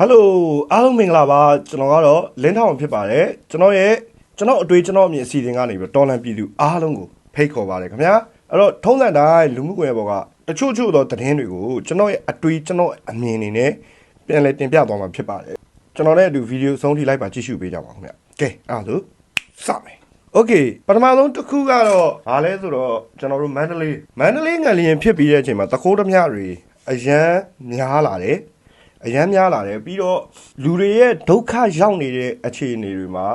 ဟယ်လိုအားလုံးမင်္ဂလာပါကျွန်တော်ကတော့လင်းထောင်ဖြစ်ပါတယ်ကျွန်တော်ရဲ့ကျွန်တော်အတွေ့ကျွန်တော်အမြင်အစီအစဉ်ကနေပြီးတော့တော်လန်ပြည်သူအားလုံးကိုဖိတ်ခေါ်ပါတယ်ခင်ဗျာအဲ့တော့ထုံးစံတိုင်းလူမှုကွန်ရက်ပေါ်ကတချို့ချို့သောသတင်းတွေကိုကျွန်တော်ရဲ့အတွေ့ကျွန်တော်အမြင်အနေနဲ့ပြန်လည်တင်ပြသွားမှာဖြစ်ပါတယ်ကျွန်တော်လည်းအတူဗီဒီယိုအဆုံးထိလိုက်ပါကြည့်ရှုပေးကြပါဦးခင်ဗျာကဲအဲ့ဒါဆိုစမယ်โอเคပထမဆုံးတစ်ခုကတော့ဘာလဲဆိုတော့ကျွန်တော်တို့မန္တလေးမန္တလေးငလျင်ဖြစ်ပြီးတဲ့အချိန်မှာတခိုးဓမြတွေအရန်များလာတယ် အရန်များလာတယ်ပြီးတော့လူတွေရဲ့ဒုက္ခရောက်နေတဲ့အခြေအနေတွေမှာ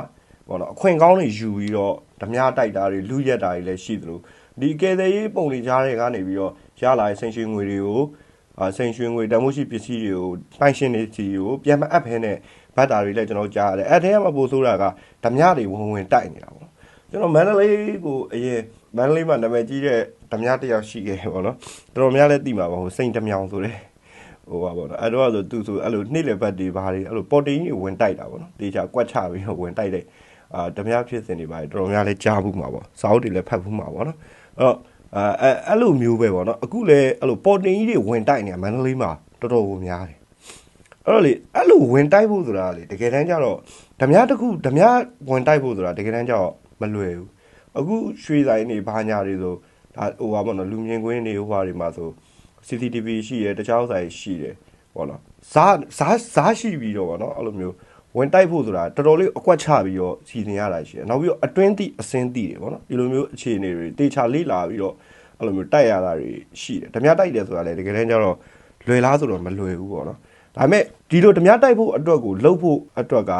ဘောနော်အခွင့်ကောင်းတွေယူပြီးတော့ဓမြတိုက်တာတွေလူရက်တာတွေလည်းရှိသလိုဒီကယ်ဆယ်ရေးပုံတွေကြားတွေကနေပြီးတော့ရလာတဲ့စိန်ရွှေငွေတွေကိုအာစိန်ရွှေငွေတန်ဖိုးရှိပစ္စည်းတွေကိုပိုင်ရှင်တွေစီကိုပြန်မအပ်ဖဲနဲ့ဘတ်တာတွေလည်းကျွန်တော်ကြားရတယ်အဲ့ထဲမှာပို့ဆိုတာကဓမြတွေဝင်ဝင်တိုက်နေတာပေါ့ကျွန်တော်မန္တလေးကိုအရင်မန္တလေးမှာနာမည်ကြီးတဲ့ဓမြတစ်ယောက်ရှိခဲ့ပေါ့နော်တော်တော်များလည်းသိမှာပါဟိုစိန်ဓမြောင်ဆိုတဲ့ ဟိုပါပေါ့နော်အဲ့တော့ဆိုသူဆိုအဲ့လိုနှိမ့်လေဘတ်တွေဘာတွေအဲ့လိုပေါ်တင်ကြီးဝင်တိုက်တာပေါ့နော်တေချာကွက်ချပြီးတော့ဝင်တိုက်တဲ့အာဓမြဖြစ်စဉ်တွေပါတော်တော်များလဲကြားဘူးမှာပေါ့စာအုပ်တွေလည်းဖတ်ဘူးမှာပေါ့နော်အဲ့တော့အဲအဲ့လိုမျိုးပဲပေါ့နော်အခုလည်းအဲ့လိုပေါ်တင်ကြီးတွေဝင်တိုက်နေတာမန္တလေးမှာတော်တော်ကိုများတယ်အဲ့တော့လေအဲ့လိုဝင်တိုက်ဖို့ဆိုတာလေတကယ်တမ်းကျတော့ဓမြတစ်ခုဓမြဝင်တိုက်ဖို့ဆိုတာတကယ်တမ်းကျတော့မလွယ်ဘူးအခုရွှေဆိုင်တွေဘာညာတွေဆိုဒါဟိုပါပေါ့နော်လူမြင်ကွင်းတွေဟိုပါတွေမှာဆို CCTV ရှိတယ်တခြားဥစ္စာတွေရှိတယ်ပေါ့နော်ဇားဇားဇားရှိပြီးတော့ပေါ့နော်အဲ့လိုမျိုးဝင်တိုက်ဖို့ဆိုတာတော်တော်လေးအကွက်ချပြီးတော့စီစဉ်ရတာရှိတယ်နောက်ပြီးတော့အတွင်းတိအစင်းတိတယ်ပေါ့နော်ဒီလိုမျိုးအခြေအနေတွေတေချာလေးလာပြီးတော့အဲ့လိုမျိုးတိုက်ရတာတွေရှိတယ်ဓမြတိုက်တယ်ဆိုတာလည်းတကယ်တမ်းကျတော့လွယ်လားဆိုတော့မလွယ်ဘူးပေါ့နော်ဒါပေမဲ့ဒီလိုဓမြတိုက်ဖို့အတွက်ကိုလှုပ်ဖို့အတွက်က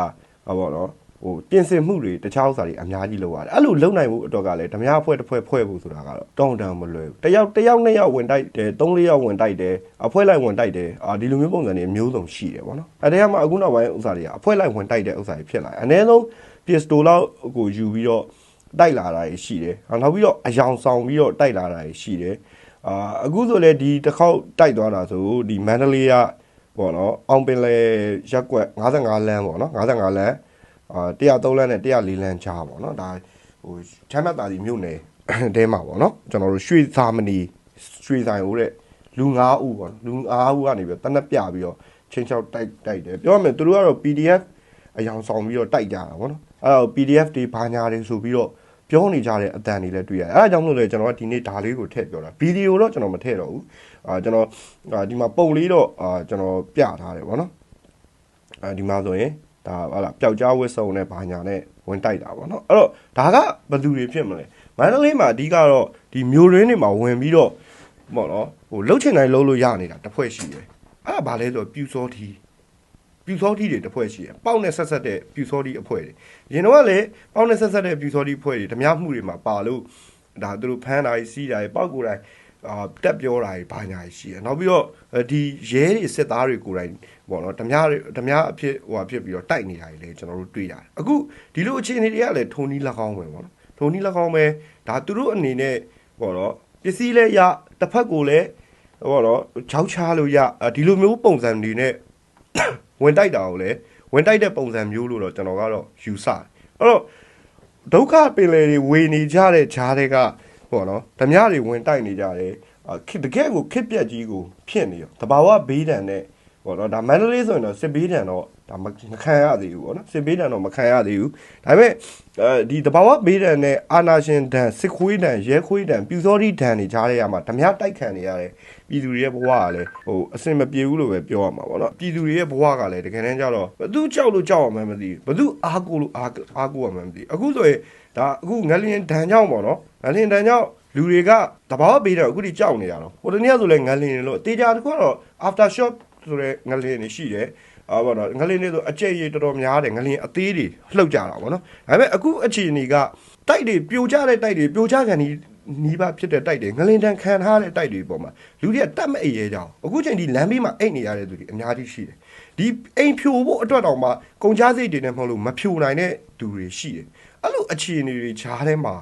ဟောပေါ့နော် ဟိုပြင်ဆင်မှုတွေတခြားဥစ္စာတွေအများကြီးလုပ်ရတယ်အဲ့လိုလုပ်နိုင်ဖို့အတွက်ကလည်းဓမြအဖွဲ့တစ်ဖွဲ့ဖွဲ့ဖို့ဆိုတာကတော့တောင်းတမ်းမလွယ်ဘူးတယောက်တယောက်နှစ်ယောက်ဝင်တိုက်တယ်သုံးလေးယောက်ဝင်တိုက်တယ်အဖွဲ့လိုက်ဝင်တိုက်တယ်အာဒီလိုမျိုးပုံစံတွေအမျိုးစုံရှိတယ်ပေါ့နော်အဲ့ဒါကမှအခုနောက်ပိုင်းဥစ္စာတွေကအဖွဲ့လိုက်ဝင်တိုက်တဲ့ဥစ္စာတွေဖြစ်လာတယ်အနည်းဆုံးပစ္စတိုလောက်ကိုယူပြီးတော့တိုက်လာတာတွေရှိတယ်နောက်ပြီးတော့အယောင်ဆောင်ပြီးတော့တိုက်လာတာတွေရှိတယ်အာအခုဆိုလေဒီတစ်ခေါက်တိုက်သွားတာဆိုဒီမန္တလေးကပေါ့နော်အောင်ပင်လေရက်ကွက်55လမ်းပေါ့နော်55လမ်း အာ103လမ်းနဲ့104လမ်းကြားပေါ့နော်ဒါဟိုချမ်းမတ်တာဒီမြို့နယ်တဲမှာပေါ့နော်ကျွန်တော်တို့ရွှေသာမဏီရွှေဆိုင်ဟိုတဲ့လူ9ဦးပေါ့လူ9ဦးကနေပြီးတော့တနက်ပြပြီးတော့ချင်းချောက်တိုက်တိုက်တယ်ပြောရမယ်သူတို့ကတော့ PDF အယောင်ဆောင်ပြီးတော့တိုက်ကြတာပေါ့နော်အဲ့တော့ PDF တွေဘာညာတွေဆိုပြီးတော့ပြောနေကြတဲ့အတန်တွေလည်းတွေ့ရတယ်အဲဒါကြောင့်မလို့လေကျွန်တော်ကဒီနေ့ဒါလေးကိုထည့်ပြောတာဗီဒီယိုတော့ကျွန်တော်မထည့်တော့ဘူးအာကျွန်တော်အာဒီမှာပုံလေးတော့အာကျွန်တော်ပြထားတယ်ပေါ့နော်အဲဒီမှာဆိုရင် ဒါဟာလာပျောက်ကြားဝစ်စုံနဲ့ဘာညာနဲ့ဝင်တိုက်တာပေါ့နော်အဲ့တော့ဒါကဘယ်သူတွေဖြစ်မလဲမန္တလေးမှာအဓိကတော့ဒီမျိုးရင်းတွေမှာဝင်ပြီးတော့ပေါ့နော်ဟိုလှုပ်ချင်တိုင်းလှုပ်လို့ရနေတာတစ်ဖွဲ့ရှိတယ်အဲ့ဒါဘာလဲဆိုတော့ပြူစောတီပြူစောတီတွေတစ်ဖွဲ့ရှိတယ်ပေါက်နဲ့ဆက်ဆက်တဲ့ပြူစောတီအဖွဲတွေရင်တော့ကလည်းပေါက်နဲ့ဆက်ဆက်တဲ့ပြူစောတီအဖွဲ့တွေဓမြမှုတွေမှာပါလို့ဒါသူတို့ဖမ်းတာကြီးစီးတာကြီးပေါက်ကိုယ်တိုင် အာတက်ပြောတာကြီးဘာညာကြီးရှိတယ်နောက်ပြီးတော့ဒီရဲတွေစစ်သားတွေကိုယ်တိုင်ပေါ့နော်ဓမြဓမြအဖြစ်ဟိုအဖြစ်ပြီးတော့တိုက်နေတာကြီးလေကျွန်တော်တို့တွေ့ရတယ်အခုဒီလိုအခြေအနေတွေကလည်းထုံနီးလက်ကောင်းပဲပေါ့နော်ထုံနီးလက်ကောင်းပဲဒါသူတို့အနေနဲ့ပေါ့နော်ပစ္စည်းလည်းရတစ်ဖက်ကိုလည်းပေါ့နော်ချောက်ချားလို့ရဒီလိုမျိုးပုံစံတွေနဲ့ဝင်တိုက်တာကိုလည်းဝင်တိုက်တဲ့ပုံစံမျိုးလို့တော့ကျွန်တော်ကတော့ယူဆတယ်အဲ့တော့ဒုက္ခပင်လေတွေဝေနေကြတဲ့ဂျားတွေက ပေါ့နော်ဓမြတွေဝင်တိုက်နေကြတယ်အခစ်တကယ်ကိုခစ်ပြက်ကြီးကိုဖြစ်နေရောတဘာဝဘေးဒဏ်နဲ့ ပေါ့နော်ဒါမန္တလေးဆိုရင်တော့စစ်ဘေးဒဏ်တော့ဒါမမခံရသေးဘူးပေါ့နော်စစ်ဘေးဒဏ်တော့မခံရသေးဘူးဒါပေမဲ့အဲဒီတဘာဝဘေးဒဏ်နဲ့အာနာရှင်ဒဏ်စစ်ခွေးဒဏ်ရဲခွေးဒဏ်ပြူစောတိဒဏ်တွေကြားရရမှာဓမြတိုက်ခံနေရတယ်ပြည်သူတွေရဲ့ဘဝကလည်းဟိုအစင်မပြေဘူးလို့ပဲပြောရမှာပေါ့နော်ပြည်သူတွေရဲ့ဘဝကလည်းတကယ်တမ်းကျတော့ဘသူကြောက်လို့ကြောက်ရမှန်းမသိဘူးဘသူအားကိုလို့အားအားကိုရမှန်းမသိဘူးအခုဆိုရင်ဒါအခုငလျင်ဒဏ်ကြောင့်ပေါ့နော်ငလျင်ဒဏ်ကြောင့်လူတွေကတဘာဝဘေးဒဏ်အခုထိကြောက်နေရတော့ဟိုတနေ့ကဆိုလဲငလျင်လို့တေချာတခုကတော့ after shock ဆိုတဲ့ငလျင်တွေရှိတယ်အာပေါ့နော်ငလျင်တွေဆိုအကျက်ရည်တော်တော်များတယ်ငလျင်အသေးတွေလှုပ်ကြတာပေါ့နော်ဒါပေမဲ့အခုအခြေအနေကတိုက်တွေပြိုကျတဲ့တိုက်တွေပြိုကျခံဒီနီးပါဖြစ်တဲ့တိုက်တွေငလင်တန်ခံထားတဲ့တိုက်တွေပေါ်မှာလူတွေကတတ်မအိပ်ရဲကြအောင်အခုချိန်ဒီလမ်းဘေးမှာအိတ်နေရတဲ့သူတွေအများကြီးရှိတယ်ဒီအိမ်ဖြိုဖို့အတွက်တောင်မှကုန်ကြစိတ်တွေနဲ့မဟုတ်လို့မဖြိုနိုင်တဲ့သူတွေရှိတယ်အဲ့လိုအခြေအနေတွေခြားထဲမှာအာ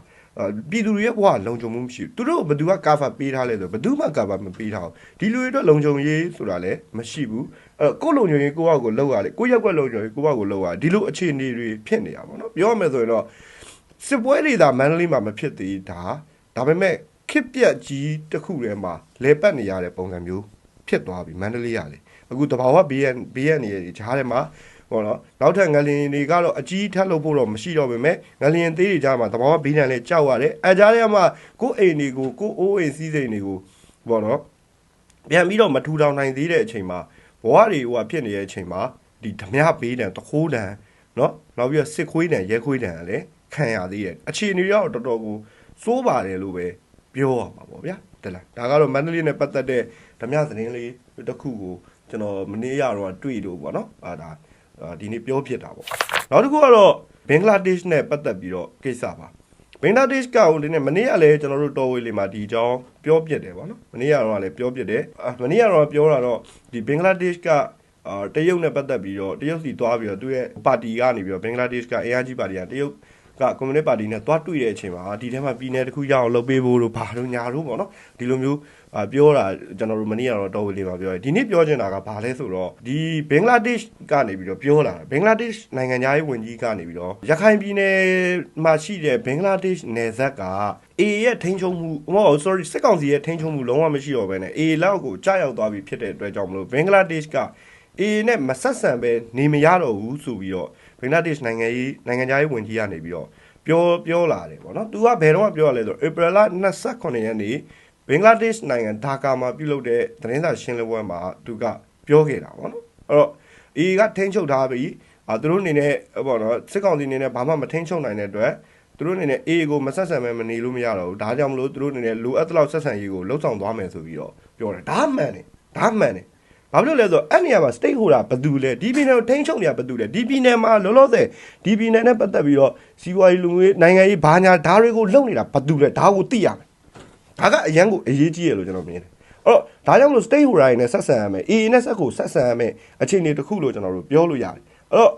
ပြည်သူတွေရဲ့ဘဝလုံခြုံမှုမရှိဘူးသူတို့ဘယ်သူကကာဗာပေးထားလဲဆိုဘယ်သူမှကာဗာမပေးထားဘူးဒီလူတွေအတွက်လုံခြုံရေးဆိုတာလည်းမရှိဘူးအဲ့တော့ကိုယ်လုံခြုံရေးကိုယ့်အောက်ကိုလောက်ရတယ်ကိုယ့်ရက်ကွက်လုံခြုံရေးကိုယ့်အောက်ကိုလောက်ရတယ်ဒီလိုအခြေအနေတွေဖြစ်နေတာပေါ့နော်ပြောရမယ်ဆိုရင်တော့စစ်ပွဲတွေသာမန္တလေးမှာမဖြစ်သေးတာဒါပေမဲ့ခစ်ပြက်ကြီးတစ်ခုထဲမှာလဲပတ်နေရတဲ့ပုံစံမျိုးဖြစ်သွားပြီမန္တလေးရလေအခုတဘာဝဘေးရဘေးရနေရဂျားထဲမှာ ပေါ့နော်နောက်ထပ်ငလင်တွေကတော့အကြီးထက်လို့ဖို့တော့မရှိတော့ပေမဲ့ငလင်သေးတွေကြားမှာတဘာဝဘေးရန်လေးကြောက်ရတယ်အဲကြားထဲမှာကိုယ်အိမ်တွေကိုကိုယ်အိုးအိမ်စီးစိမ်တွေကိုပေါ့နော်ပြန်ပြီးတော့မထူထောင်နိုင်သေးတဲ့အချိန်မှာဘဝတွေဟိုဖြစ်နေတဲ့အချိန်မှာဒီဓမြဘေးတံတခိုးတံနော်နောက်ပြီးတော့စစ်ခွေးတံရဲခွေးတံကလည်းခံရသေးတယ်အခြေအနေရောတော်တော်ကိုစိုးပါတယ်လို့ပဲပြောရမှာပေါ့ဗျာတလားဒါကတော့မန္တလေးနဲ့ပတ်သက်တဲ့ဓမြသတင်းလေးတစ်ခုကိုကျွန်တော်မနေ့ရတော့တွေ့လို့ပေါ့နော်အာဒါအာ ဒီနေ့ပြောဖြစ်တာပေါ့နောက်တစ်ခုကတော့ဘင်္ဂလားဒေ့ရှ်နဲ့ပတ်သက်ပြီးတော့ကိစ္စပါဘင်္ဂလားဒေ့ရှ်ကဟိုဒီနေ့မနေ့ကလည်းကျွန်တော်တို့တော်ဝေးလေးမှာဒီအကြောင်းပြောပြတယ်ပေါ့နော်မနေ့ကတော့လည်းပြောပြတယ်အာမနေ့ကတော့ပြောတာတော့ဒီဘင်္ဂလားဒေ့ရှ်ကအာတရုတ်နဲ့ပတ်သက်ပြီးတော့တရုတ်စီသွားပြီးတော့သူ့ရဲ့ပါတီကနေပြီးတော့ဘင်္ဂလားဒေ့ရှ်ကအင်အားကြီးပါတီကတရုတ် ကကွန်မြူနစ်ပါတီနဲ့သွားတွေ့တဲ့အချိန်မှာဒီထဲမှာပြည်နယ်တစ်ခုရအောင်လုပ်ပေးဖို့လို့ဘာလို့ညာလို့ပေါ့နော်ဒီလိုမျိုးအာပြောတာကျွန်တော်တို့မနေ့ကတော့တော်ဝေးလေးမှာပြောတယ်ဒီနေ့ပြောချင်တာကဘာလဲဆိုတော့ဒီဘင်္ဂလားဒေ့ရှ်ကနေပြီးတော့ပြောလာတာဘင်္ဂလားဒေ့ရှ်နိုင်ငံသားရေးဝန်ကြီးကနေပြီးတော့ရခိုင်ပြည်နယ်မှာရှိတဲ့ဘင်္ဂလားဒေ့ရှ်နယ်စပ်က A ရဲ့ထိန်းချုပ်မှုမဟုတ် sorry စစ်ကောင်စီရဲ့ထိန်းချုပ်မှုလုံးဝမရှိတော့ဘဲနဲ့ A လောက်ကိုကြားရောက်သွားပြီဖြစ်တဲ့အတွက်ကြောင့်မလို့ဘင်္ဂလားဒေ့ရှ်က A နဲ့မဆက်ဆံပဲနေမရတော့ဘူးဆိုပြီးတော့ဘ င်္ဂလားဒေ့ရှ်နိုင်ငံရေးနိုင်ငံသားရေးဝန်ကြီးကနေပြီးတော့ပြောပြောလာတယ်ပေါ့နော်။ तू ကဘယ်တော့မှပြောရလဲဆိုတော့ April လ28ရက်နေ့ဘင်္ဂလားဒေ့ရှ်နိုင်ငံဒါကာမှာပြုလုပ်တဲ့သတင်းစာရှင်းလင်းပွဲမှာ तू ကပြောခဲ့တာပေါ့နော်။အဲ့တော့ A ကထိန်းချုပ်ထားပြီးအာသူတို့အနေနဲ့ပေါ့နော်စစ်ကောင်စီအနေနဲ့ဘာမှမထိန်းချုပ်နိုင်တဲ့အတွက်သူတို့အနေနဲ့ A ကိုမဆက်ဆံမဲမနေလို့မရတော့ဘူးဒါကြောင့်မလို့သူတို့အနေနဲ့လိုအပ်တဲ့လောက်ဆက်ဆံရေးကိုလှုပ်ဆောင်သွားမယ်ဆိုပြီးတော့ပြောတယ်ဒါမှန်တယ်ဒါမှန်တယ် ဘာဖြစ်လို့လဲဆိုတော့အဲ့နေရာမှာ stakeholder ဘယ်သူလဲဒီပြည်နယ်ကိုထိန်းချုပ်နေတာဘယ်သူလဲဒီပြည်နယ်မှာလောလောဆယ်ဒီပြည်နယ်နဲ့ပတ်သက်ပြီးတော့စီးပွားရေးလူငွေနိုင်ငံရေးဘာညာဓာတ်တွေကိုလုပ်နေတာဘယ်သူလဲဒါကိုသိရမယ်ဒါကအရန်ကိုအရေးကြီးရလို့ကျွန်တော်မြင်တယ်အဲ့တော့ဒါကြောင့်မလို့ stakeholder တွေနဲ့ဆက်ဆံရမယ် AA နဲ့ဆက်ကိုဆက်ဆံရမယ်အခြေအနေတစ်ခုလို့ကျွန်တော်တို့ပြောလို့ရတယ်အဲ့တော့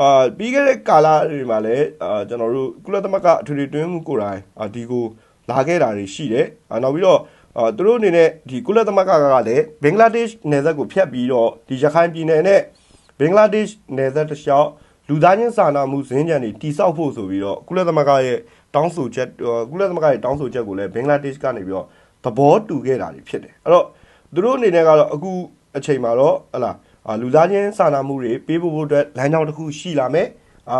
အာပြီးခဲ့တဲ့ကာလတွေမှာလည်းအာကျွန်တော်တို့ကုလသမဂ္ဂအထွေထွေတွင်းမှုကိုယ်တိုင်အာဒီကိုလာခဲ့တာတွေရှိတယ်အာနောက်ပြီးတော့ အာသူတို့အနေနဲ့ဒီကုလသမဂ္ဂကလည်းဘင်္ဂလားဒေ့ရှ်နယ်စပ်ကိုဖျက်ပြီးတော့ဒီရခိုင်ပြည်နယ်နဲ့ဘင်္ဂလားဒေ့ရှ်နယ်စပ်တစ်လျှောက်လူသားချင်းစာနာမှုဇင်းကြံတွေတိစောက်ဖို့ဆိုပြီးတော့ကုလသမဂ္ဂရဲ့တောင်းဆိုချက်ကုလသမဂ္ဂရဲ့တောင်းဆိုချက်ကိုလည်းဘင်္ဂလားဒေ့ရှ်ကနေပြီးတော့သဘောတူခဲ့တာတွေဖြစ်တယ်အဲ့တော့သူတို့အနေနဲ့ကတော့အခုအချိန်မှာတော့ဟလာအာလူသားချင်းစာနာမှုတွေပေးဖို့အတွက်လမ်းကြောင်းတစ်ခုရှိလာမယ် အာ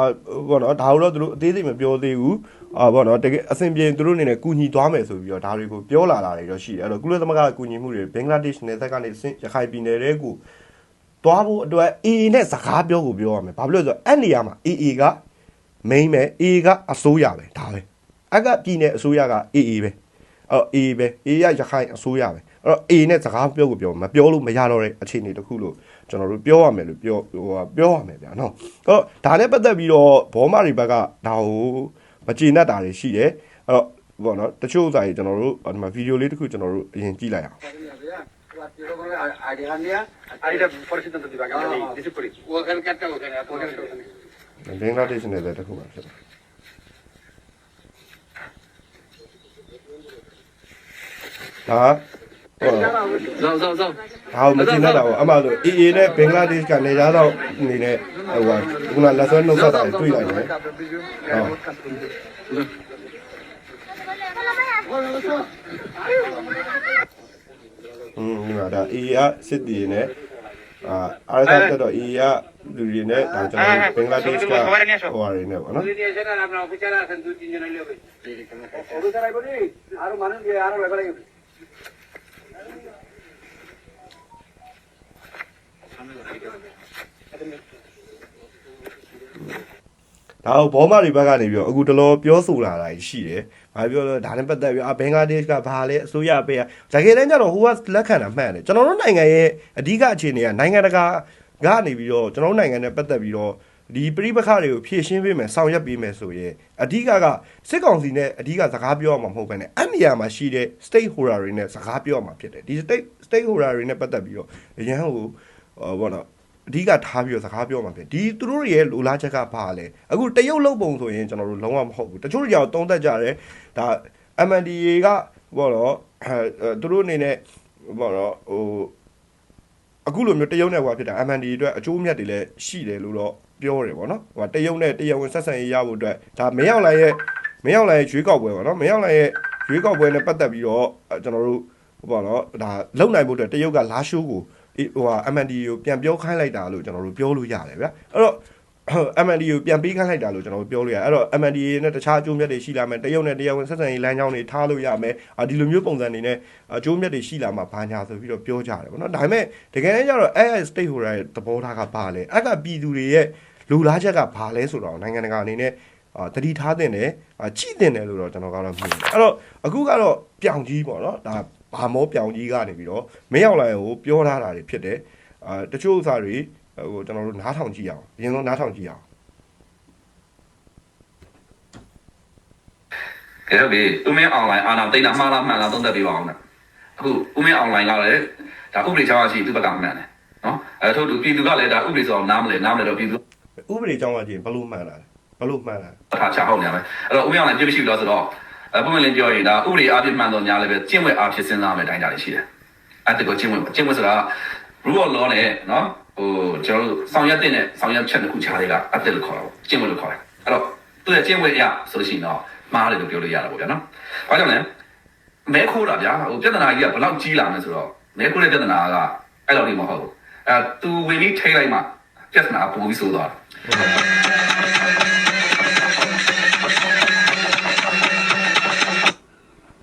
ဘောနော်ဒါတော့သူတို့အသေးစိတ်မပြောသေးဘူးအာဘောနော်တကယ်အဆင်ပြေသူတို့အနေနဲ့ကူညီသွားမယ်ဆိုပြီးတော့ဒါတွေကိုပြောလာတာတွေတော့ရှိတယ်အဲ့တော့ကုလသမဂ္ဂကူညီမှုတွေဘင်္ဂလားဒေ့ရှ်နယ်စပ်ကနေဆင်းရခိုင်ပြည်နယ်တွေကိုသွားဖို့အတွက် AA နဲ့စကားပြောကိုပြောရမယ်ဘာဖြစ်လို့လဲဆိုတော့အဲ့နေရာမှာ AA က main ပဲ AA ကအစိုးရပဲဒါပဲအကပြည်နယ်အစိုးရက AA ပဲအဲ့တော့ AA ပဲ AA ရရခိုင်အစိုးရပဲအဲ့တော့ AA နဲ့စကားပြောကိုပြောမပြောလို့မရတော့တဲ့အခြေအနေတစ်ခုလို့ ကျွန်တော်တို့ပြောရမယ်လို့ပြောဟိုပြောရမယ်ဗျာနော်အဲ့တော့ဒါနဲ့ပတ်သက်ပြီးတော့ဘောမတွေဘက်ကဒါကိုမကျေနပ်တာတွေရှိတယ်အဲ့တော့ဘောနော်တချို့ဥစားကြီးကျွန်တော်တို့ဒီမှာဗီဒီယိုလေးတစ်ခုကျွန်တော်တို့အရင်ကြည့်လိုက်အောင် ബംഗ്ലാദേശ് നേതാക്കൾ മാറ്റം ആ ဟုတ်ဆောင်ဆောင်ဆောင်ဒါကိုမကျင်းတတ်တာပေါ့အမှဆို AA နဲ့ဘင်္ဂလားဒေ့ရှ်ကနေသားတော့အနေနဲ့ဟိုဟာခုနလက်ဆွဲနှုတ်ဆက်တာတွေတွေ့လိုက်တယ်ဟုတ်อืมဒီမှာဒါ AA ကစစ်တီနဲ့အာအားသာတက်တော့ AA ကလူတွေနဲ့ဒါကျွန်တော်ဘင်္ဂလားဒေ့ရှ်ကဟိုဟာတွေနဲ့ပေါ့နော် Gracias. ဒါကိုဘောမတွေဘက်ကနေပြီးတော့အခုတလောပြောဆိုလာတာရှိတယ်။ဘာပြောလဲဒါနဲ့ပတ်သက်ပြီးအာဘင်္ဂလားဒေ့ရှ်ကဘာလဲအစိုးရပေးရ။တကယ်တမ်းကျတော့ဟိုကလက်ခံတာမှန်တယ်။ကျွန်တော်တို့နိုင်ငံရဲ့အဓိကအခြေအနေကနိုင်ငံတကာကနေပြီးတော့ကျွန်တော်တို့နိုင်ငံနဲ့ပတ်သက်ပြီးတော့ဒီပြိပခါတွေကိုဖြည့်ရှင်းပေးမယ်ဆောင်ရွက်ပေးမယ်ဆိုရင်အဓိကကစစ်ကောင်စီနဲ့အဓိကစကားပြောရမှာမဟုတ်ဘဲနဲ့အဲ့နေရာမှာရှိတဲ့ stakeholder တွေနဲ့စကားပြောရမှာဖြစ်တယ်ဒီ state stakeholder တွေနဲ့ပတ်သက်ပြီးတော့အရန်ဟိုဟော ဘောနော်အဓိကထားပြီးတော့စကားပြောမှာဖြစ်ဒီသူတို့ရဲ့လိုလားချက်ကဘာလဲအခုတရုတ်လုံပုံဆိုရင်ကျွန်တော်တို့လုံးဝမဟုတ်ဘူးတချို့တွေကတော့တုံးသက်ကြတယ်ဒါ MNDA ကဘောတော့အဲသူတို့အနေနဲ့ဘောတော့ဟိုအခုလိုမျိုးတရုတ်နဲ့ဟွာဖြစ်တာ MNDA အတွက်အကျိုးအမြတ်တွေလည်းရှိတယ်လို့တော့ပြောတယ်ဗောနော်ဟိုတရုတ်နဲ့တရားဝင်ဆက်ဆံရေးရဖို့အတွက်ဒါမင်းအောင်လိုင်ရဲ့မင်းအောင်လိုင်ရဲ့ရွေးကောက်ပွဲဗောနော်မင်းအောင်လိုင်ရဲ့ရွေးကောက်ပွဲနဲ့ပတ်သက်ပြီးတော့ကျွန်တော်တို့ဟဟိုပေါ့နော်ဒါလုံနိုင်ဖို့အတွက်တရုတ်ကလာရှိုးကိုအေး ဟိုဟာ MND ကိုပြန်ပြောခိုင်းလိုက်တာလို့ကျွန်တော်တို့ပြောလို့ရတယ်ဗျာအဲ့တော့ MND ကိုပြန်ပေးခိုင်းလိုက်တာလို့ကျွန်တော်တို့ပြောလို့ရတယ်အဲ့တော့ MND နဲ့တခြားအကျိုးမြတ်တွေရှိလာမယ်တရုတ်နဲ့တရားဝင်ဆက်ဆံရေးလမ်းကြောင်းတွေထားလို့ရမယ်အာဒီလိုမျိုးပုံစံတွေနဲ့အကျိုးမြတ်တွေရှိလာမှာဘာညာဆိုပြီးတော့ပြောကြတယ်ပေါ့နော်ဒါပေမဲ့တကယ်တမ်းကျတော့အဲ့ stakeholder ရဲ့သဘောထားကဘာလဲအဲ့ကပြည်သူတွေရဲ့လူလားချက်ကဘာလဲဆိုတော့နိုင်ငံတကာအနေနဲ့အာတတိထားတင်တယ်အာချိတင်တယ်လို့တော့ကျွန်တော်ကတော့မြင်တယ်အဲ့တော့အခုကတော့ပြောင်ကြီးပေါ့နော်ဒါ ဘာမောပြောင်ကြီးကနေပြီးတော့မင်းရောက်လာရင်ကိုပြောထားတာတွေဖြစ်တယ်အာတချို့ဥစ္စာတွေဟိုကျွန်တော်တို့နားထောင်ကြည့်အောင်အရင်ဆုံးနားထောင်ကြည့်အောင်ကဲဟုတ်ပြီဥမင်းအွန်လိုင်းအာနာတိတ်တာမှားလားမှန်လားသုံးသပ်ပြပါအောင်နော်အခုဥမင်းအွန်လိုင်းကလည်းဒါဥပဒေချောင်းရှိသူ့ဘက်ကမှန်တယ်နော်အဲထို့သူပြည်သူကလည်းဒါဥပဒေဆိုအောင်နားမလဲနားမလဲတော့ပြည်သူဥပဒေကြောင်းကကြည့်ဘလို့မှန်လာလဲဘလို့မှန်လာလဲတစ်ခါချဟောက်နေရမယ်အဲ့တော့ဥမင်းအွန်လိုင်းပြည့်မရှိဘူးလို့ဆိုတော့အ ပုံမှန်လင်းပြောရင်ဒါဥပဒေအားဖြင့်မှန်တော့ညာလည်းပဲကျင့်ဝတ်အားဖြင့်စဉ်းစားမယ်တိုင်းတာတွေရှိတယ်အဲ့ဒါကိုကျင့်ဝတ်ကျင့်ဝတ်ဆိုတာ rule of law နဲ့နော်ဟိုကျွန်တော်တို့ဆောင်ရွက်တဲ့နဲ့ဆောင်ရွက်ချက်တစ်ခုခြားလေးကအတက်လို့ခေါ်တာပေါ့ကျင့်ဝတ်လို့ခေါ်တယ်အဲ့တော့သူရဲ့ကျင့်ဝတ်အရဆိုလို့ရှိရင်တော့မှားတယ်လို့ပြောလို့ရတာပေါ့ဗျာနော်ဘာကြောင့်လဲမဲခိုးတာဗျာဟိုပြဿနာကြီးကဘယ်လောက်ကြီးလာမလဲဆိုတော့မဲခိုးတဲ့ပြဿနာကအဲ့လိုလေးမဟုတ်ဘူးအဲသူဝင်ပြီးထိလိုက်မှပြဿနာပိုပြီးဆိုးသွားတ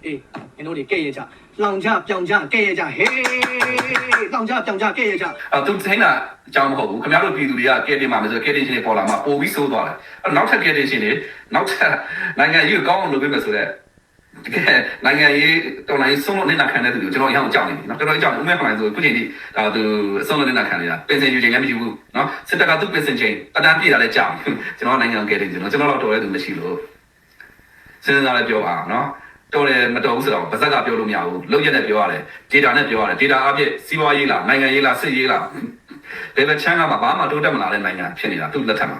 အေးမင်းတို့တွေကဲ့ရဲ့ကြလောင်ကြပြောင်ကြကဲ့ရဲ့ကြဟေးလောင်ကြပြောင်ကြကဲ့ရဲ့ကြအဲသူထိုင်းတာအကြောင်းမဟုတ်ဘူးခင်ဗျားတို့ပြည်သူတွေကကဲတင်မှာမယ်ဆိုကဲတင်ရှင်တွေပေါ်လာမှပိုပြီးဆိုးသွားတယ်အဲနောက်ထပ်ကဲတင်ရှင်တွေနောက်ထပ်နိုင်ငံရေးကိုကောင်းအောင်လုပ်ပေးမယ်ဆိုတော့တကယ်နိုင်ငံရေးတော်လိုင်းဆုံးလို့နေတာခံတဲ့သူကိုကျွန်တော်အရင်ကြောက်နေပြီနော်တော်တော်ကြောက်နေဦးမဲခိုင်ဆိုခုချိန်ထိဒါသူဆုံးလို့နေတာခံနေတာပင်စင်ယူချိန်လည်းမရှိဘူးနော်စစ်တပ်ကသူ့ပင်စင်ချိန်တတန်းပြည့်တာလည်းကြောက်ကျွန်တော်နိုင်ငံကဲတင်ကျွန်တော်ကျွန်တော်တော့တော်ရဲသူမရှိလို့စဉ်းစားလည်းပြောပါနော် တော်တယ်မတော်ဘူးဆိုတော့ဗဇက်ကပြောလို့မရဘူးလုံရက်နဲ့ပြောရတယ် data နဲ့ပြောရတယ် data အဖြစ်စီးပွားရေးလားနိုင်ငံရေးလားစစ်ရေးလားဘယ်ဘက်ချမ်းကမှဘာမှတိုးတက်မလာတဲ့နိုင်ငံဖြစ်နေတာသူ့လက်ထက်မှာ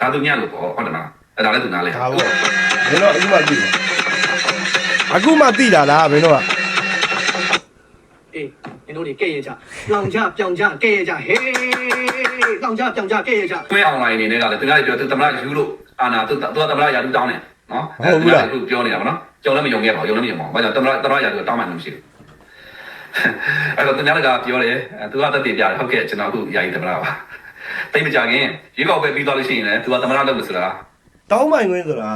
ဒါသူညံ့လို့ပေါ့ဟုတ်တယ်မလားအဲ့ဒါလည်းသူနားလဲဒါပေါ့မင်းတို့အခုမှသိတယ်အခုမှသိတာလားမင်းတို့ကအေးမင်းတို့တွေကဲ့ရဲ့ကြလောင်ကြပြောင်ကြကဲ့ရဲ့ကြဟေးလောင်ကြပြောင်ကြကဲ့ရဲ့ကြတွင်း online အနေနဲ့ကလည်းသူများပြောသူသမရယူလို့အာနာသူသူသမရရာတူတောင်းတယ်နော်သူပြောနေတာဗောနော် ကြောင်လည်းမယုံခဲ့ပါဘူးယုံလည်းမယုံပါဘူးဘာကြောင့်သမရသမရရာတူတောင်းမှမရှိဘူးအဲ့တော့သူများကပြောတယ်သူကတက်တည်ပြတယ်ဟုတ်ကဲ့ကျွန်တော်အခုယာယီသမရပါတိတ်မကြခင်ရေကောက်ပဲပြီးသွားလို့ရှိရင်လည်းသူကသမရလုပ်လို့ဆိုတာတောင်းပိုင်ခွင့်ဆိုတာ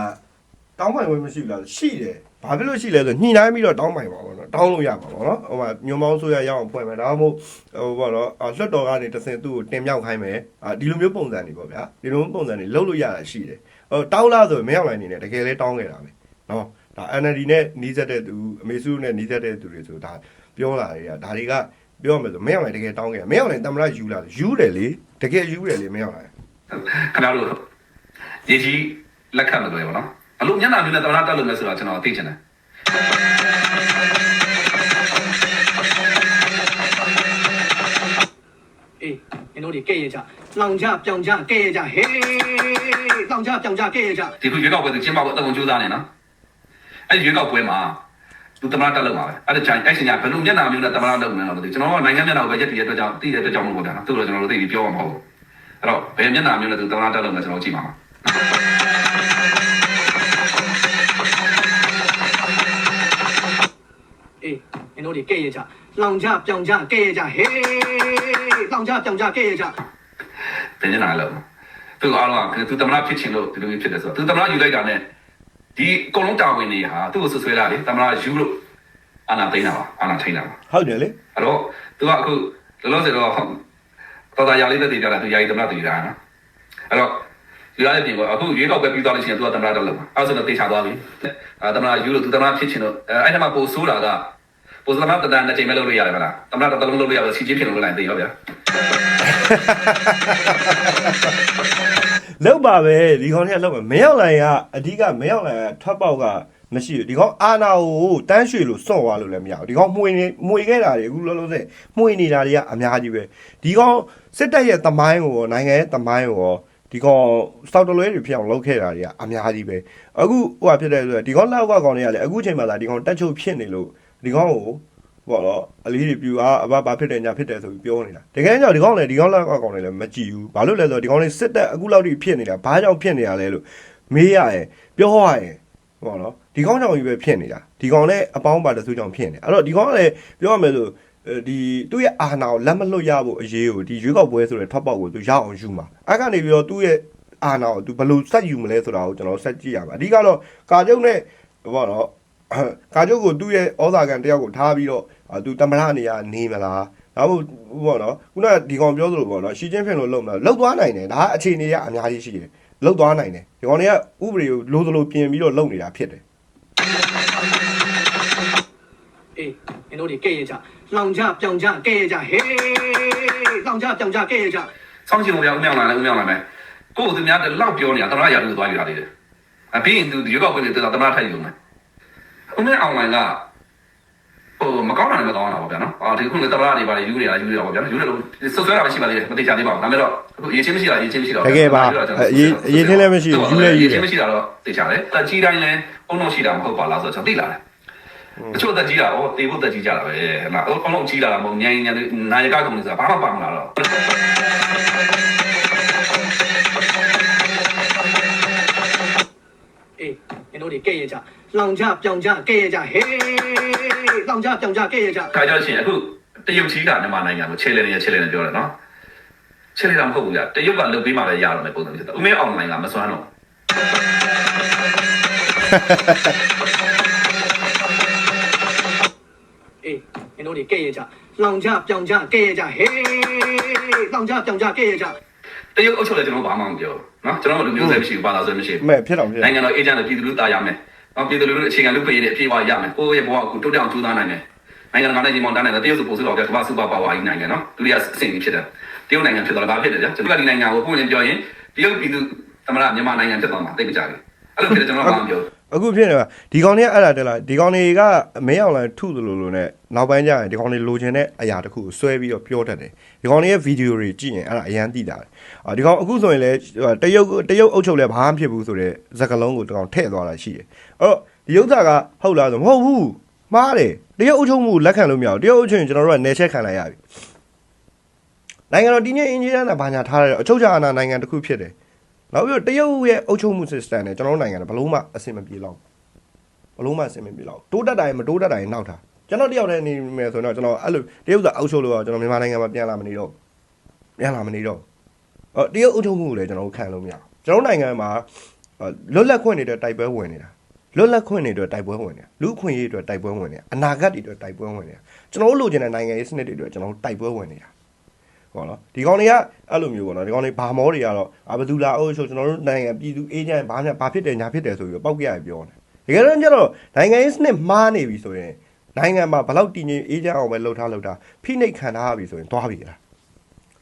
တောင်းပိုင်ခွင့်မရှိဘူးလားရှိတယ်ဘာဖြစ်လို့ရှိလဲဆိုညှိနှိုင်းပြီးတော့တောင်းပိုင်ပါဘောနော်တောင်းလို့ရပါဘောနော်ဟိုမှာညွန်မောင်းဆိုရရအောင်ဖွဲ့မယ်ဒါမှမဟုတ်ဟိုပေါ့နော်အာလွှတ်တော်ကနေတဆင်သူ့ကိုတင်မြောက်ခိုင်းမယ်အာဒီလိုမျိုးပုံစံတွေပေါ့ဗျာဒီလိုမျိုးပုံစံတွေလုပ်လို့ရတာရှိတယ်ဟိုတောင်းလားဆိုရင်မရောက်နိုင်နေတယ်တကယ်လဲတောင်းခဲ့တာပဲနော် ဒါ NLD နဲ့နီးစပ်တဲ့သူအမေစုနဲ့နီးစပ်တဲ့သူတွေဆိုဒါပြောလာတွေကဒါတွေကပြောမယ်ဆိုမရောက်နိုင်တကယ်တောင်းခဲ့တာမရောက်နိုင်တမရယူလာယူတယ်လေတကယ်ယူတယ်လေမရောက်နိုင်ခင်ဗျားတို့ရေကြီးလက်ခံမလို့ရပါတော့အလို့မျက်နှာမျိုးနဲ့သမရတက်လို့လဲဆိုတာကျွန်တော်သိချင်တယ်အေးမင်းတို့တွေကဲ့ရဲ့ကြလောင်ကြပြောင်ကြကဲ့ရဲ့ကြဟေးလောင်ကြပြောင်ကြကဲ့ရဲ့ကြဒီခုရွေးကောက်ပွဲသူကျင်းပဖို့အတော့ကြိုးစားနေနော် အဲ့ဒီရွေးကောက်ပွဲမှာသူသမရတက်လို့ပါပဲအဲ့ဒါချိုင်အဲ့ရှင်ကဘယ်လိုမျက်နှာမျိုးနဲ့သမရတက်မယ်လို့မသိကျွန်တော်ကနိုင်ငံမျက်နှာကိုပဲရက်တည်ရတဲ့အတွက်ကြောင့်တည်ရတဲ့အတွက်ကြောင့်မဟုတ်ဘူးဗျာနော်သူ့တော့ကျွန်တော်တို့သိပြီးပြောမှာမဟုတ်ဘူးအဲ့တော့ဘယ်မျက်နှာမျိုးနဲ့သူသမရတက်လို့လဲကျွန်တော်ကြည့်ပါမယ်အေးမင်းတို့တွေကဲ့ရဲ့ကြလောင်ကြပြောင်ကြကဲ့ရဲ့ကြဟေးလောင်ကြပြောင်ကြကဲ့ရဲ့ကြဘယ်မျက်နှာလဲသူအားလုံးကသူသမရဖြစ်ချင်လို့ဒီလိုမျိုးဖြစ်တယ်ဆိုတော့သူသမရယူလိုက်တာနဲ့ ဒီအကုန်လုံးတာဝန်တွေဟာသူ့ကိုဆွဆွဲတာလေသမရယူလို့အာနာသိမ်းတာပါအာနာထိန်းတာပါဟုတ်တယ်လေအဲ့တော့သူကအခုလောလောဆယ်တော့တော်တော်ရာလေးသက်တည်ကြတာသူယာယီသမရတည်တာနော်အဲ့တော့ယူရတဲ့ပြင်ကအခုရွေးကောက်ပဲပြီးသွားလို့ရှိရင်သူကသမရတော့လောက်အဲ့ဆိုတော့တေချာသွားပြီအဲသမရယူလို့သူသမရဖြစ်ချင်တော့အဲအဲ့ဒီမှာပို့ဆိုးတာက ပို့သမရတတန်တစ်ချိန်ပဲလုပ်လို့ရတယ်မလားသမရတစ်လုံးလုပ်လို့ရတယ်စီချင်းဖြစ်လို့လိုက်သိရောဗျာလောက်ပါပဲဒီကောင်တွေကလောက်ပါမရောက်လိုက်ရအဓိကမရောက်လိုက်ရထွက်ပေါက်ကမရှိဘူးဒီကောင်အာနာကိုတန်းရွှေလို့စွန့်သွားလို့လည်းမရဘူးဒီကောင်မှွေနေမှွေခဲ့တာတွေအခုလောလောဆယ်မှွေနေတာတွေကအများကြီးပဲဒီကောင်စစ်တပ်ရဲ့တမိုင်းကိုရောနိုင်ငံရဲ့တမိုင်းကိုရောဒီကောင်စောက်တလွဲတွေဖြစ်အောင်လုပ်ခဲ့တာတွေကအများကြီးပဲအခုဟိုဟာဖြစ်တဲ့ဆိုတော့ဒီကောင်လောက်ကကောင်တွေကလည်းအခုချိန်မှာလာဒီကောင်တက်ချုပ်ဖြစ်နေလို့ ဒီကောင်ကိုဘောတော့အလေးတွေပြူအားအဘဘာဖြစ်တယ်ညာဖြစ်တယ်ဆိုပြီးပြောနေတာတကယ်ကြောင့်ဒီကောင်လည်းဒီကောင်လောက်ကောင်လည်းမကြည့်ဘူးဘာလို့လဲဆိုတော့ဒီကောင်လေးစစ်တပ်အခုလောက်ထိဖြစ်နေတာဘာကြောင့်ဖြစ်နေတာလဲလို့မေးရရင်ပြောရရင်ဟဟောနော်ဒီကောင်းကြောင်ကြီးပဲဖြစ်နေတာဒီကောင်လည်းအပေါင်းပါတစုကြောင့်ဖြစ်နေအဲ့တော့ဒီကောင်ကလည်းပြောရမယ်ဆိုဒီသူ့ရဲ့အာဏာကိုလက်မလွတ်ရဖို့အရေးကိုဒီရွေးကောက်ပွဲဆိုတဲ့ထွက်ပေါက်ကိုသူရအောင်ယူမှာအဲ့ကနေပြီးတော့သူ့ရဲ့အာဏာကိုသူဘယ်လိုဆက်ယူမလဲဆိုတာကိုကျွန်တော်ဆက်ကြည့်ရမှာအဓိကတော့ကာကျုံနဲ့ဟောနော် ကာကျုံကိုသူ့ရဲ့ဩဇာကန်တယောက်ကိုထားပြီးတော့သူတမရနေရနေမလားဒါမှမဟုတ်ဘောနော်ခုနကဒီကောင်ပြောသလိုပေါ့နော်ရှီချင်းဖင်လို့လုံမလားလုံသွားနိုင်တယ်ဒါအခြေအနေကအများကြီးရှိတယ်လုံသွားနိုင်တယ်ဒီကောင်တွေကဥပဒေကိုလိုသလိုပြင်ပြီးတော့လုံနေတာဖြစ်တယ်အေးမင်းတို့တွေကဲ့ရဲ့ကြလောင်ကြပြောင်ကြကဲ့ရဲ့ကြဟေးလောင်ကြပြောင်ကြကဲ့ရဲ့ကြစောင့်ကြည့်လို့ရဦးမြောက်လာလဲဦးမြောက်လာမယ်ကိုယ်သူများတလောက်ပြောနေတာတမရရာလို့သွားယူတာလေးတယ်အပြီးရင်သူရွေးကောက်ပွဲနေတော့တမရထိုက်ယူမယ် ဦးမြောက်အောင်လိုင်းကဟိုမကောင်းတာလည်းမကောင်းတာပေါ့ဗျာနော်အာဒီခုလည်းတမရတွေပါလေယူနေတာယူနေတာပေါ့ဗျာယူတယ်လို့ဆွဆွဲတာပဲရှိပါသေးတယ်မသိချသေးပါဘူးဒါပေမဲ့တော့အခုရေးချင်းမရှိတာရေးချင်းမရှိတော့တကယ်ပါအရေးအရေးချင်းလည်းမရှိဘူးယူလည်းယူတယ်ရေးချင်းမရှိတာတော့သိချတယ်တက်ကြီးတိုင်းလည်းအုံတော့ရှိတာမဟုတ်ပါလားဆိုတော့ကျွန်တော်သိလာတယ်တချို့တက်ကြီးတာဟောတေဖို့တက်ကြီးကြတာပဲဟဲ့မအုံလုံးကြီးလာတာမဟုတ်ညင်ညင်နာယကကုမ္ပဏီဆိုတာဘာမှပါမလာတော့အေးမင်းတို့တွေကဲ့ရဲ့ကြ လောင်ကြပြောင်ကြကဲ့ရဲ့ကြဟေးလောင်ကြပြောင်ကြကဲ့ရဲ့ကြခါကြလို့ရှိရင်အခုတရုတ်ကြီးကမြန်မာနိုင်ငံကိုချဲလဲနေချဲလဲနေပြောတယ်နော်ချဲလဲတာမဟုတ်ဘူးကြာတရုတ်ကလုတ်ပေးမှလည်းရတော့မယ်ပုံစံဖြစ်တယ်ဦးမင်းအွန်လိုင်းကမစွမ်းတော့အေးမင်းတို့တွေကဲ့ရဲ့ကြလောင်ကြပြောင်ကြကဲ့ရဲ့ကြဟေးလောင်ကြပြောင်ကြကဲ့ရဲ့ကြတရုတ်အုပ်ချုပ်လဲကျွန်တော်ဘာမှမပြောနော်ကျွန်တော်တို့လူမျိုးဆက်မရှိဘူးဘာသာဆွဲမရှိဘူးမဲ့ဖြစ်တော့ဖြစ်နိုင်ငံတော်အေဂျင့်တွေပြည်သူလူသားရမယ် နော်ပြည်သူလူထုအခြေခံလူ့ပြည်ရေးအပြည့်အဝရမယ်ကိုယ့်ရဲ့ဘဝကိုတိုးတက်အောင်ကြိုးစားနိုင်မယ်နိုင်ငံတကာနဲ့ညီမောင်တန်းနဲ့တရုတ်ဆိုပို့ဆိုတော့ကမ္ဘာစူပါပါဝါကြီးနိုင်ငံနော်ဒုတိယအဆင့်ကြီးဖြစ်တယ်တရုတ်နိုင်ငံဖြစ်တော့ဘာဖြစ်လဲကြာကျွန်တော်ကဒီနိုင်ငံကိုပုံရင်ပြောရင်တရုတ်ပြည်သူသမရမြန်မာနိုင်ငံဖြစ်သွားမှာသိမကြဘူးအဲ့လိုဖြစ်တယ်ကျွန်တော်ဘာမှမပြော အခုဖြစ်နေတာဒီကောင်တွေကအဲ့ဒါတက်လာဒီကောင်တွေကမင်းအောင်လိုင်းထုသလိုလိုနဲ့နောက်ပိုင်းကျရင်ဒီကောင်တွေလိုချင်တဲ့အရာတစ်ခုကိုဆွဲပြီးတော့ပြောတတ်တယ်ဒီကောင်တွေရဲ့ဗီဒီယိုတွေကြည့်ရင်အဲ့ဒါအရန်သိတာအာဒီကောင်အခုဆိုရင်လည်းတရုတ်တရုတ်အုပ်ချုပ်လဲဘာမှဖြစ်ဘူးဆိုတော့ဇက်ကလုံးကိုဒီကောင်ထည့်သွားတာရှိတယ်အဲ့တော့ဒီဥစ္စာကဟုတ်လားဆိုမဟုတ်ဘူးမှားတယ်တရုတ်အုပ်ချုပ်မှုလက်ခံလို့မရဘူးတရုတ်အုပ်ချုပ်ရင်ကျွန်တော်တို့ကနေချက်ခံလိုက်ရပြီနိုင်ငံတော်တည်ငြိမ်အင်ဂျင်နီယာနဲ့ဘာညာထားတယ်အချုပ်ချာအာဏာနိုင်ငံတစ်ခုဖြစ်တယ် နောက်ပြီးတော့တရုတ်ရဲ့အုပ်ချုပ်မှု system နဲ့ကျွန်တော်တို့နိုင်ငံကဘလို့မှအဆင်မပြေတော့ဘလို့မှအဆင်မပြေတော့တိုးတက်တိုင်းမတိုးတက်တိုင်းနောက်ထားကျွန်တော်တယောက်တည်းနေမယ်ဆိုတော့ကျွန်တော်အဲ့လိုတရုတ်ကအုပ်ချုပ်လို့ကျွန်တော်မြန်မာနိုင်ငံမှာပြန်လာမနေတော့ပြန်လာမနေတော့အော်တရုတ်အုပ်ချုပ်မှုကိုလည်းကျွန်တော်တို့ခံလို့မရကျွန်တော်နိုင်ငံမှာလွတ်လပ်ခွင့်တွေအတွက်တိုက်ပွဲဝင်နေတာလွတ်လပ်ခွင့်တွေအတွက်တိုက်ပွဲဝင်နေတာလူအခွင့်အရေးတွေအတွက်တိုက်ပွဲဝင်နေတာအနာဂတ်တွေအတွက်တိုက်ပွဲဝင်နေတာကျွန်တော်တို့လိုချင်တဲ့နိုင်ငံရေးစနစ်တွေအတွက်ကျွန်တော်တို့တိုက်ပွဲဝင်နေတာ ပေါ့နော်ဒီကောင်တွေကအဲ့လိုမျိုးပေါ့နော်ဒီကောင်တွေဘာမောတွေကတော့အဘဒူလာအိုးဆိုကျွန်တော်တို့နိုင်ငံပြည်သူအေးချမ်းဘာနဲ့ဘာဖြစ်တယ်ညာဖြစ်တယ်ဆိုပြီးတော့ပောက်ကြရပြောတယ်တကယ်တော့ကျတော့နိုင်ငံရေးစနစ်မှားနေပြီဆိုရင်နိုင်ငံမှာဘလောက်တည်ငြိမ်အေးချမ်းအောင်ပဲလှုပ်ထားလှုပ်ထားဖိနှိပ်ခံထားပြီဆိုရင်သွားပြီလား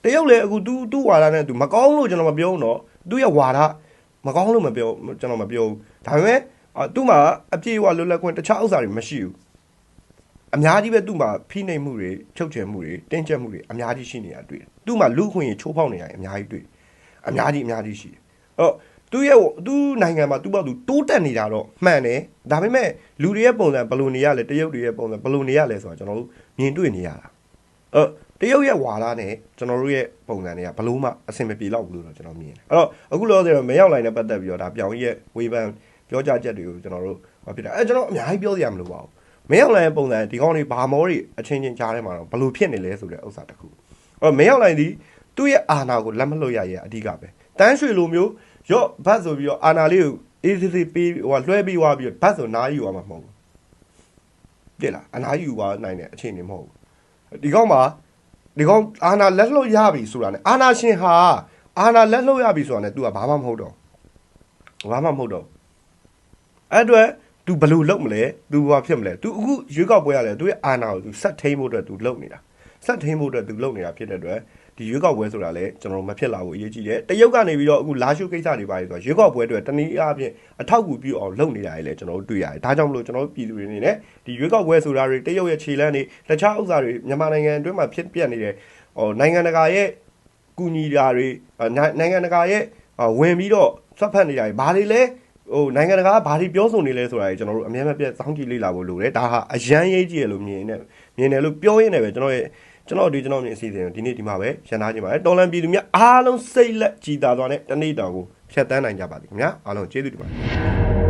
တရုတ်လည်းအခုသူသူ့ဝါဒနဲ့သူမကောင်းလို့ကျွန်တော်မပြောတော့သူ့ရဲ့ဝါဒမကောင်းလို့မပြောကျွန်တော်မပြောဘူးဒါပေမဲ့သူ့မှာအပြည့်အဝလွတ်လပ်ခွင့်တခြားဥစ္စာတွေမရှိဘူး အများကြီးပဲသူ့မှာဖိနှိပ်မှုတွေချုပ်ချယ်မှုတွေတင်းကျပ်မှုတွေအများကြီးရှိနေတာတွေ့တယ်။သူ့မှာလူခွင့်ရချိုးဖောက်နေတာအများကြီးတွေ့တယ်။အများကြီးအများကြီးရှိတယ်။အော်သူ့ရဲ့သူ့နိုင်ငံမှာသူ့ဘောက်သူတိုးတက်နေတာတော့မှန်တယ်။ဒါပေမဲ့လူတွေရဲ့ပုံစံဘယ်လိုနေရလဲတရုတ်တွေရဲ့ပုံစံဘယ်လိုနေရလဲဆိုတာကျွန်တော်တို့မြင်တွေ့နေရတာ။အော်တရုတ်ရဲ့ဝါဒနဲ့ကျွန်တော်တို့ရဲ့ပုံစံတွေကဘယ်လို့မှအဆင်မပြေတော့ဘူးလို့တော့ကျွန်တော်မြင်တယ်။အဲ့တော့အခုလောဆယ်တော့မရောက်လိုက်တဲ့ပတ်သက်ပြီးတော့ဒါပြောင်းကြီးရဲ့ဝေဖန်ပြောကြားချက်တွေကိုကျွန်တော်တို့ဟောဖြစ်တာအဲကျွန်တော်အများကြီးပြောစရာမလိုပါဘူး။ မင်းအောင်လိုင်းရဲ့ပုံစံဒီကောင်းလေးဘာမောတွေအချင်းချင်းကြားထဲမှာတော့ဘလို့ဖြစ်နေလဲဆိုတဲ့ဥစ္စာတစ်ခုအဲ့တော့မင်းအောင်လိုင်းဒီသူ့ရဲ့အာဏာကိုလက်မလွတ်ရရဲ့အဓိကပဲတန်းရွှေလိုမျိုးရော့ဘတ်ဆိုပြီးတော့အာဏာလေးကိုအေးသေးသေးပေးဟိုလွှဲပြီးသွားပြီးဘတ်ဆိုနားယူသွားမှာမဟုတ်ဘူးပြည့်လားအနားယူသွားနိုင်တဲ့အခြေအနေမဟုတ်ဘူးဒီကောင်းမှာဒီကောင်းအာဏာလက်လွတ်ရပြီဆိုတာ ਨੇ အာဏာရှင်ဟာအာဏာလက်လွတ်ရပြီဆိုတာ ਨੇ तू ကဘာမှမဟုတ်တော့ဘာမှမဟုတ်တော့အဲ့အတွက် तू ဘယ်လိုလုပ်မလဲ तू ဘာဖြစ်မလဲ तू အခုရွေးကောက်ပွဲရတယ် तू ရဲ့အာဏာကို तू ဆက်ထိန်ဖို့အတွက် तू လုပ်နေတာဆက်ထိန်ဖို့အတွက် तू လုပ်နေတာဖြစ်တဲ့အတွက်ဒီရွေးကောက်ပွဲဆိုတာလည်းကျွန်တော်မဖြစ်လာဘူးအရေးကြီးတယ်တရုတ်ကနေပြီးတော့အခုလာရှုကိစ္စတွေပါလေဆိုတော့ရွေးကောက်ပွဲအတွက်တနည်းအားဖြင့်အထောက်အကူပြုအောင်လုပ်နေတာလေကျွန်တော်တို့တွေ့ရတယ်ဒါကြောင့်မလို့ကျွန်တော်တို့ပြည်သူတွေအနေနဲ့ဒီရွေးကောက်ပွဲဆိုတာတွေတရုတ်ရဲ့ခြေလှမ်းတွေတခြားဥစ္စာတွေမြန်မာနိုင်ငံအတွင်းမှာဖြစ်ပြနေတဲ့ဟိုနိုင်ငံတကာရဲ့ကူညီတာတွေနိုင်ငံတကာရဲ့ဝင်ပြီးတော့ဆွတ်ဖက်နေတာတွေဘာတွေလဲ ဟိုနိုင်ငံတကာကဘာတွေပြောဆိုနေလဲဆိုတာကြီးကျွန်တော်တို့အများမပြတ်စောင့်ကြည့်လေ့လာဖို့လိုတယ်ဒါဟာအရန်ရေးကြည့်ရလို့မြင်နေမြင်တယ်လို့ပြောရင်းနဲ့ပဲကျွန်တော်ရဲ့ကျွန်တော်ဒီကျွန်တော်မြင်အစီအစဉ်ကိုဒီနေ့ဒီမှာပဲရန်သားခြင်းပါတယ်တော်လန်ပြည်သူများအားလုံးစိတ်လက်ကြည်သာသွားနဲ့တနေ့တောင်ကိုဖြတ်တန်းနိုင်ကြပါသည်ခင်ဗျာအားလုံးကျေးဇူးတင်ပါတယ်